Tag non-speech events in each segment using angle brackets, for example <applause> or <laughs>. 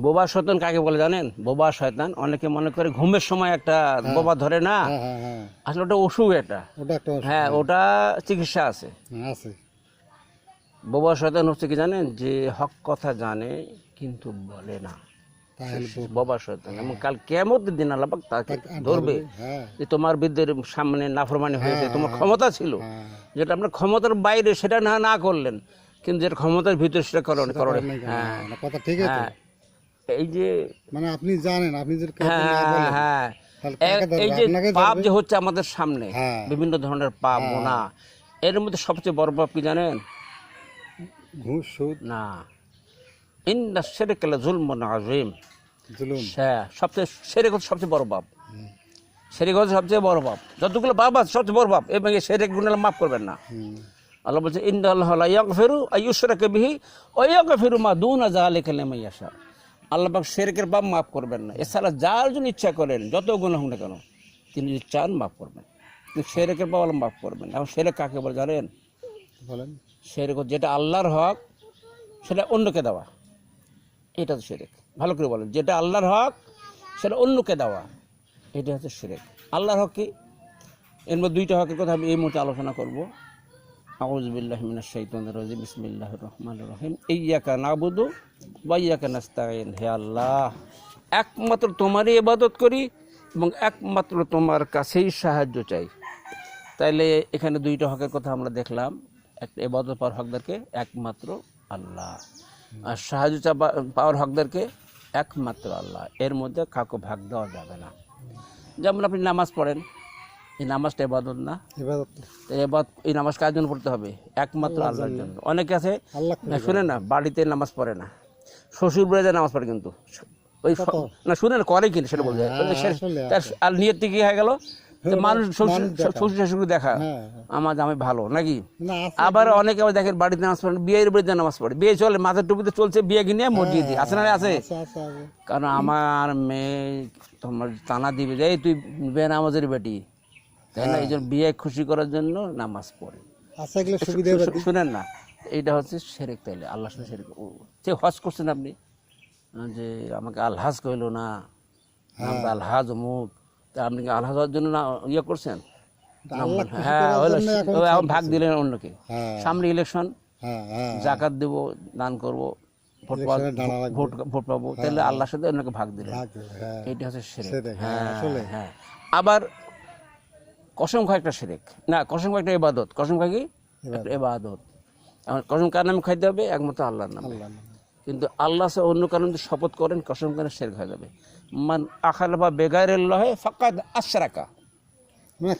বোবা শয়তান কাকে বলে জানেন? বোবা শয়তান। অনেকে মনে করে ঘুমের সময় একটা বোবা ধরে না? হ্যাঁ হ্যাঁ হ্যাঁ। আসলে ওটা অসুখ এটা। হ্যাঁ ওটা চিকিৎসা আছে। হ্যাঁ, বোবা শয়তান হচ্ছে কি জানেন? যে হক কথা জানে কিন্তু বলে না। বোবা শয়তান। এবং কাল কেমন দিন আল্লাপাক তাকে ধরবে হ্যাঁ। যে তোমার বিদ্যের সামনে নাফরমানি হয়েছে তোমার ক্ষমতা ছিল। হ্যাঁ। যেটা আপনার ক্ষমতার বাইরে সেটা না না করলেন। কিন্তু যেটা ক্ষমতার ভিতরে সেটা করো করো করেন নাই কথা ঠিক আছে হ্যাঁ। এই যে মানে আপনি জানেন আপনি হ্যাঁ হ্যাঁ? এই যে পাপ যে হচ্ছে আমাদের সামনে হ্যাঁ। বিভিন্ন ধরনের পাপ গোনা এর মধ্যে সবচেয়ে বড় পাপ কি জানেন? ঘুষ সুদ? না। ইন্না সেরেকেলা জুলমন আজিম হ্যাঁ সবচেয়ে সেরেক হচ্ছে সবচেয়ে বড় পাপ। সেরেক হচ্ছে সবচেয়ে বড় পাপ। যতগুলো পাপ আছে সবচেয়ে বড় পাপ এবং এই সেরেক গুণালে মাফ করবেন না। আল্লাহ বলছে ইন্দ আল্লাহ ইয়াক ফেরু আয়ুসরাকে বিহি ওয়াক ফেরু মা দুন আজালে খেলে মাইয়াশা আল্লাহ পাক শেরকের পাপ মাফ করবেন না। এছাড়া যার জন্য ইচ্ছা করেন যত গুণ হোক না কেন তিনি যদি চান মাফ করবেন। কিন্তু শেরেকের পাপ আল্লাহ মাফ করবেন এখন শেরেক কাকে বলে জানেন? বলেন। শেরেক যেটা আল্লাহর হক সেটা অন্যকে দেওয়া। এটা তো শেরেক। ভালো করে বলেন যেটা আল্লাহর হক সেটা অন্যকে দেওয়া। এটা হচ্ছে শেরেক। আল্লাহর হক কি? এর মধ্যে দুইটা হকের কথা আমি এই মুহূর্তে আলোচনা করব। ইয়্যাকা নাস্তাইন হে আল্লাহ, একমাত্র তোমারই ইবাদত করি এবং একমাত্র তোমার কাছেই সাহায্য চাই। তাইলে এখানে দুইটা হকের কথা আমরা দেখলাম। একটা এবাদত পাওয়ার হকদারকে একমাত্র আল্লাহ। আর সাহায্য পাওয়ার হকদারকে একমাত্র আল্লাহ। এর মধ্যে কাউকে ভাগ দেওয়া যাবে না। যেমন আপনি নামাজ পড়েন এই নামাজটা এবাদত না। এবার এবার এই নামাজ কার জন্য পড়তে হবে? একমাত্র আল্লাহর জন্য। অনেকে আছে শুনে না বাড়িতে নামাজ পড়ে না। শ্বশুর বাড়ি যায় নামাজ পড়ে কিন্তু। ওই না শুনে না করে কিন্তু সেটা আসলে তার আর নিয়ত কি হয়ে গেল? মানুষ শ্বশুর শ্বশুর শাশুড়ি দেখা। হ্যাঁ আমার জামাই ভালো নাকি? আবার অনেকে আবার দেখেন বাড়িতে নামাজ পড়ে বিয়ের বাড়িতে নামাজ পড়ে। বিয়ে চলে মাথার টুপিতে চলছে বিয়ে কিনে মসজিদে। আছে না আছে? কারণ আমার মেয়ে তোমার টানা দিবে যে "এই তুই বে নামাজের বেটি। তাই না? এই জন্য বিয়ে খুশি করার জন্য নামাজ পড়ে। এগুলো সুবিধা শু- শুনেন না এইটা হচ্ছে সেরেক তাইলে আল্লাহ সাথে সেরেক। সে হজ করছেন আপনি যে আমাকে আলহাজ কইলো না আমরা আলহাজ অমুক তা আপনি কি আলহাজ হওয়ার জন্য না ইয়ে করছেন? হ্যাঁ এখন ভাগ দিলেন অন্যকে। হ্যাঁ। সামনে ইলেকশন হ্যাঁ হ্যাঁ। জাকাত দেব দান করব ভোট। ভোট ভোট পাবো। তাহলে আল্লাহর সাথে অন্যকে ভাগ দিলেন। হ্যাঁ। এইটা হচ্ছে সেরেক। হ্যাঁ, হ্যাঁ হ্যাঁ। আবার কসম খাওয়া একটা সেরেক না কসম খাওয়া একটা এবাদত কসম খাই কি? এবাদত আমার কসম কার নামে খাইতে হবে? একমাত্র আল্লাহর নামে। কিন্তু আল্লাহ সে অন্য কারণ শপথ করেন কসম করে শের হয়ে যাবে। মান আখাল বা বেগার লহে ফাকাদ আশরাকা। মানে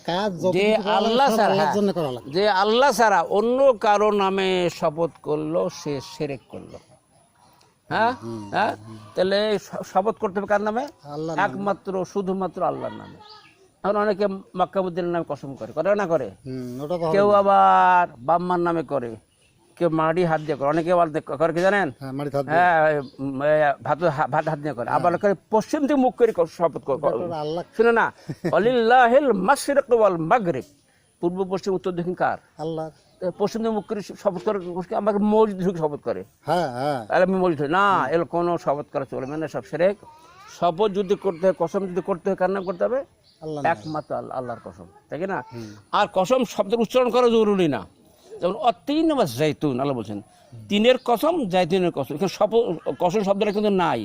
যে আল্লাহ ছাড়া হ্যাঁ, যে আল্লাহ ছাড়া অন্য কারও নামে শপথ করল সে সেরেক করল। হ্যাঁ? হ্যাঁ? তাহলে শপথ করতে হবে কার নামে? আল্লাহ একমাত্র শুধুমাত্র আল্লাহর নামে। এখন অনেকে মাক্কাবুদ্দিনের নামে কসম করে। করে না করে? কেউ আবার বাম্মার নামে করে। কেউ মাড়ি হাত দিয়ে করে। অনেকে করে কি জানেন? হ্যাঁ হ্যাঁ ভাত ভাত হাত দিয়ে করে। আবার করে পশ্চিম থেকে মুখ করে শপথ শুনে না। অলিল্লাহিল মাশরিক ওয়াল মাগরিব। পূর্ব পশ্চিম উত্তর দক্ষিণ কার? আল্লাহ। পশ্চিম থেকে মুখ করে শপথ করে আমাকে মসজিদ ঢুকে শপথ করে। হ্যাঁ হ্যাঁ। আমি মসজিদ না এর কোনো শপথ করা চলবে না। সব সেরেক। শপথ যদি করতে হয় কসম যদি করতে হয় কার নাম করতে হবে? একমাত্র আল্লাহ আল্লাহর কসম তাই না? আর কসম শব্দের উচ্চারণ করা জরুরি না। যেমন অতিন বা জাইতুন আল্লাহ বলছেন তিনের কসম জাইতুনের কসম। এখানে সপ কসম শব্দটা কিন্তু নাই।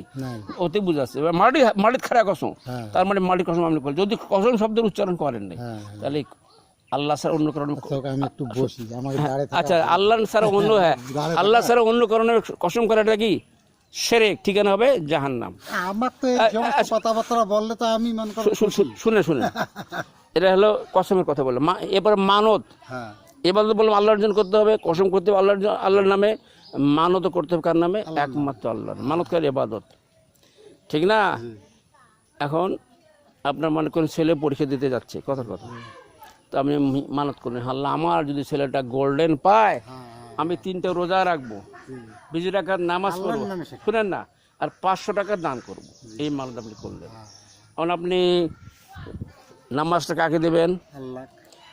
ওতে বুঝাচ্ছে। এবার মাটি মাটির খারা কসম। হ্যাঁ। তার মানে মাটির কসম আপনি করেন যদি কসম শব্দের উচ্চারণ করেন নাই হ্যাঁ তাহলে আল্লাহ স্যার অন্য কারণে একটু বসি আচ্ছা আল্লাহ ছাড়া অন্য হ্যাঁ আল্লাহ ছাড়া অন্য কারণে কসম করাটা কি? সেরেক ঠিকানা হবে জাহান্নাম। আমার তো কথাবার্তা বললে তো আমি মনে করো শুনে শুনে <laughs> এটা হলো কসমের কথা বললাম। মা- এবার মানত। হ্যাঁ। এবার তো বললাম আল্লাহর জন্য করতে হবে কসম করতে হবে আল্লাহর আল্লাহর নামে। মানত করতে হবে কার নামে? একমাত্র আল্লাহর। মানত কার এবাদত ঠিক না? এখন আপনার মনে করেন ছেলে পরীক্ষা দিতে যাচ্ছে কথার কথা। তো আমি মানত করেন আল্লাহ আমার যদি ছেলেটা গোল্ডেন পায় হ্যাঁ। আমি তিনটে রোজা রাখব। বিজু টাকার নামাজ পড়ব। শুনেন না আর পাঁচশো টাকার দান করব। এই মানত আপনি করলেন। এখন আপনি নামাজটা কাকে দেবেন?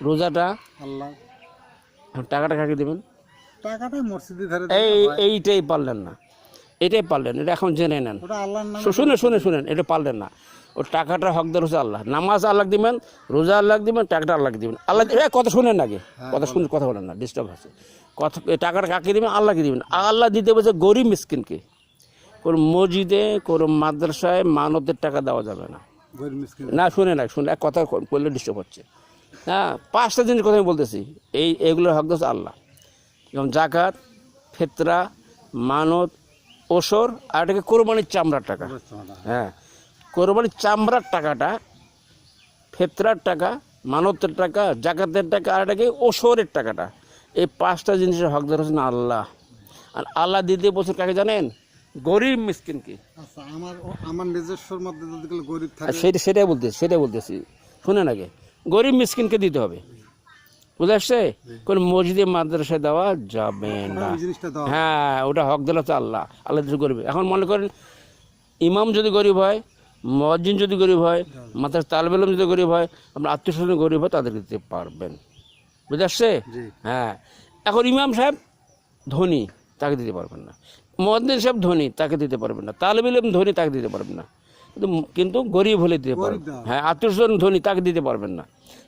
রোজাটা? টাকাটা কাকে দেবেন? এই এইটাই পারলেন না। এটাই পারলেন এটা এখন জেনে নেন। শুনে শুনে শুনেন এটা পারলেন না। ও টাকাটা হকদার হচ্ছে আল্লাহ। নামাজ আল্লাহ দিবেন রোজা আল্লাহ দিবেন টাকাটা আল্লাহ দিবেন। আল্লাহ এ, কথা শুনেন আগে। কথা শুনে কথা বলেন না ডিস্টার্ব আছে কথা টাকাটা কাকে দিবেন? আল্লাহকে দিবেন। আল্লাহ দিতে বলছে গরিব মিসকিনকে। কোনো মসজিদে কোনো মাদ্রাসায় মানতের টাকা দেওয়া যাবে না। না শুনে না শুনে এক কথা করলে ডিস্টার্ব হচ্ছে। হ্যাঁ পাঁচটা জিনিস কথা আমি বলতেছি। এই এগুলোর হক হচ্ছে আল্লাহ। যেমন জাকাত ফেতরা মানত ওসর আর এটাকে কোরবানির চামড়ার টাকা। হ্যাঁ কোরবানির চামড়ার টাকাটা ফেতরার টাকা মানতের টাকা জাকাতের টাকা আর এটাকে ওসরের টাকাটা। এই পাঁচটা জিনিসের হকদার হচ্ছেন আল্লাহ। আর আল্লাহ দ্বিতীয় বছর কাকে জানেন? গরিব মিসকিনকে। আচ্ছা আমার আমার নিজস্বর মধ্যে গরিব থাকে সেটা সেটাই বলতেছি সেটাই বলতেছি। শুনেন আগে। গরিব মিসকিনকে দিতে হবে। বুঝে আসছে? কোন মসজিদে মাদ্রাসায় দেওয়া যাবে না। হ্যাঁ ওটা হক দিল তো আল্লাহ। আল্লাহ দিতে গরিব এখন মনে করেন ইমাম যদি গরিব হয় মসজিদ যদি গরিব হয় মাদ্রাসা তালবেলম যদি গরিব হয় আপনার আত্মীয়স্বজন গরিব হয় তাদেরকে দিতে পারবেন। বুঝে আসছে? হ্যাঁ। এখন ইমাম সাহেব ধনী তাকে দিতে পারবেন না। মদিন সাহেব ধনী তাকে দিতে পারবেন না। তালেব ইলম ধনী তাকে দিতে পারবেন না। কিন্তু কিন্তু গরিব হলে দিতে পারবেন। হ্যাঁ আত্মীয়স্বজন ধনী তাকে দিতে পারবেন না।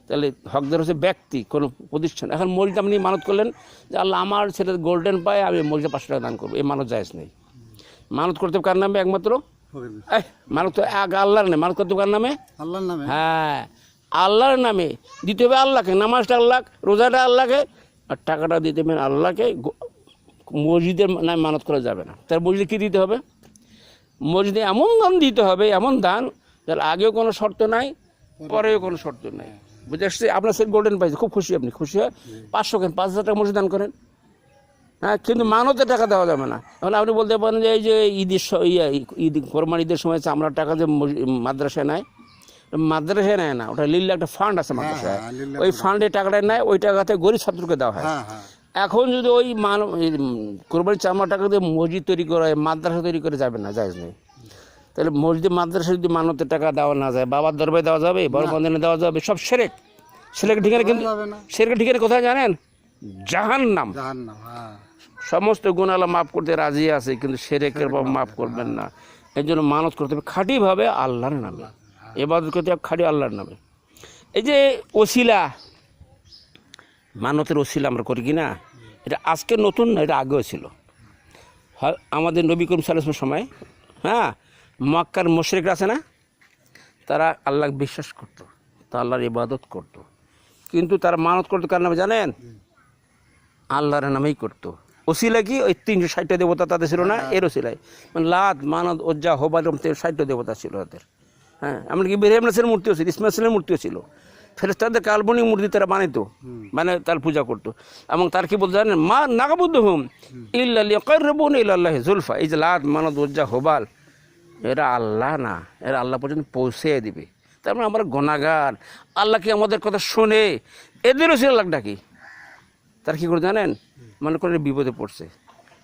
তাহলে হকদার হচ্ছে ব্যক্তি কোনো প্রতিষ্ঠান। এখন মসজিদ আপনি মানত করলেন যে আল্লাহ আমার ছেলে গোল্ডেন পায় আমি মসজিদে পাঁচশো টাকা দান করব। এই মানত জায়জ নেই। মানত করতে কার নামে? একমাত্র মিসকিন। তো এক আল্লাহর নেই মানত করতে হবে নামে? আল্লাহর নামে? হ্যাঁ আল্লাহর নামে। দিতে হবে আল্লাহকে নামাজটা আল্লাহ রোজাটা আল্লাহকে আর টাকাটা দিতে হবে আল্লাহকে। মসজিদের নামে মানত করা যাবে না। তার মসজিদে কী দিতে হবে? মসজিদে এমন দান দিতে হবে এমন দান যার আগেও কোনো শর্ত নাই পরেও কোনো শর্ত নাই। বুঝে আসছে? আপনার সে গোল্ডেন পাইছে খুব খুশি আপনি খুশি হয় পাঁচশো কেন পাঁচ হাজার টাকা মসজিদ দান করেন? হ্যাঁ কিন্তু মানতে টাকা দেওয়া যাবে না। তাহলে আপনি বলতে পারেন যে এই যে ঈদের ঈদ কোরবান ঈদের সময় চামড়ার টাকা যে মাদ্রাসায় নেয় মাদ্রাসায় নেয় না ওটা লিল্লা একটা ফান্ড আছে মাদ্রাসায়। হ্যাঁ, ওই ফান্ডে টাকাটা নেয় ওই টাকাতে গরিব ছাত্রকে দেওয়া হয়। হ্যাঁ হ্যাঁ। এখন যদি ওই মান কোরবানির চামড়া টাকা দিয়ে মসজিদ তৈরি করা হয় মাদ্রাসা তৈরি করে যাবে না নেই। তাহলে মসজিদে মাদ্রাসা যদি মানতের টাকা দেওয়া না যায় বাবার দরবারে দেওয়া যাবে বড় বন্ধনে দেওয়া যাবে সব সেরেক। সেরেক ঠিকানা কিন্তু সেরেক ঠিকানা কোথায় জানেন? জাহান জাহান্নাম হ্যাঁ। সমস্ত গুণালা মাফ করতে রাজি আছে কিন্তু সেরেকের বাবা মাফ করবেন না। এই জন্য মানত করতে হবে খাঁটিভাবে আল্লাহর নামে। এবাদত করতে হবে খাঁটি আল্লাহর নামে। এই যে ওসিলা মানতের ওসিলা আমরা করি কি না এটা আজকে নতুন না এটা আগেও ছিল। আমাদের নবী করিম সাল্লামের সময় হ্যাঁ মক্কার মুশরিকরা আছে না? তারা আল্লাহ বিশ্বাস করতো তা আল্লাহর ইবাদত করতো। কিন্তু তারা মানত করতো কার নামে জানেন? আল্লাহর নামেই করতো। ওসিলা কি? ওই তিনশো ষাটটা দেবতা তাদের ছিল না? এর ওসিলায় মানে লাত মানদ ওজ্জা হোবাল ষাটটা দেবতা ছিল তাদের হ্যাঁ এমনকি ইব্রাহিম নাসের মূর্তিও ছিল ইসমাইলের মূর্তিও ছিল। ফেরেস্তাদের কাল্পনিক মূর্তি তারা বানাইতো মানে তার পূজা করতো। এবং তার কি বলতে জানেন? মা নাগাবুদ্ধ হুম ইল্লাহ কর্রবুন ইল্লাহ জুলফা। এই যে লাত মানদ ওজ্জা হোবাল এরা আল্লাহ না। এরা আল্লাহ পর্যন্ত পৌঁছে দিবে। তার মানে আমরা গণাগার আল্লাহকে আমাদের কথা শোনে? এদেরও ছিল আল্লাহ ডাকি। তার কী করে জানেন? মনে করে বিপদে পড়ছে।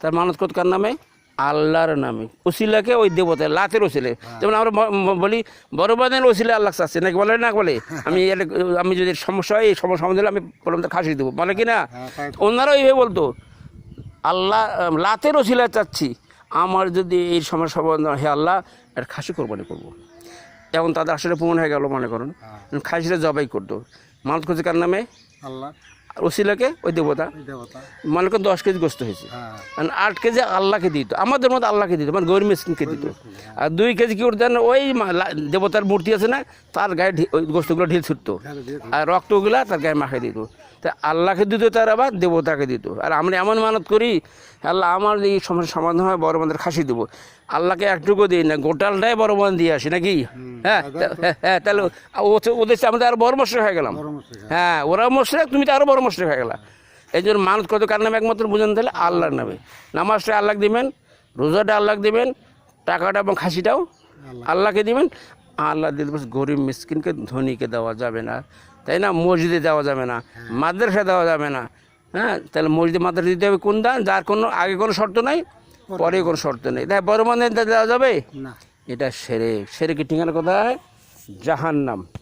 তার মানত কত কার নামে? আল্লাহর নামে। ওসিলাকে ওই দেবতা লাতের ওসিলে। যেমন আমরা বলি বড় বাদের ওসিলে আল্লাহ চাচ্ছে। নাকি বলে না বলে? <laughs> আমি আমি যদি সমস্যা হয় এই সমস্যা সমাধান আমি বললাম খাসি দেবো। বলে কি না? হ্যাঁ তাই ওনারাও এইভাবে বলতো আল্লাহ লাতের ওসিলা চাচ্ছি। আমার যদি এই সমস্যা হয়, হে আল্লাহ আর খাসি কোরবানি করব। এখন তাদের আসলে প্রমাণ হয়ে গেল মনে করুন। খাসিটা জবাই করতো। মানত করছে কার নামে? আল্লাহ। ওসিলাকে ওই দেবতা। মনে করেন দশ কেজি গোস্ত হয়েছে। মানে আর আট কেজি আল্লাহকে দিত আমাদের মতো আল্লাহকে দিত মানে গরিব মিসকিনকে দিত। আর দুই কেজি কি করতেন ওই দেবতার মূর্তি আছে না তার গায়ে ওই গোস্তগুলো ঢিল ছুটতো। আর রক্তগুলা তার গায়ে মাখে দিত। তা আল্লাহকে দিত তার আবার দেবতাকে দিত আর আমরা এমন মানত করি আল্লাহ আমার এই সমস্যার সমাধান হয় বড় বান্ধের খাসি দেবো। আল্লাহকে একটুকু দিই না গোটালটাই বড় বান্ধ দিয়ে আসি নাকি? হ্যাঁ হ্যাঁ, হ্যাঁ তাহলে ওদের আমাদের আরও বড় মশলা হয়ে গেলাম। হ্যাঁ ওরা মশলা তুমি তো আরও বড় মশলা হয়ে গেলা। এই জন্য মানত কত কার নামে একমাত্র বুঝান তাহলে? আল্লাহর নামে। নামাজটা আল্লাহ দিবেন রোজাটা আল্লাহ দিবেন টাকাটা এবং খাসিটাও আল্লাহকে দিবেন। আল্লাহ দিতে বলছে গরিব মিসকিনকে ধনীকে দেওয়া যাবে না। তাই না? মসজিদে দেওয়া যাবে না। মাদ্রাসা দেওয়া যাবে না। হ্যাঁ? তাহলে মসজিদে মাদ্রাসা দিতে হবে কোন দান? যার কোনো আগে কোনো শর্ত নাই পরে কোনো শর্ত নেই। তাই বড় মানে দেওয়া যাবে? না। এটা সেরে সেরে কি ঠিকানা কোথায়? জাহান্নাম।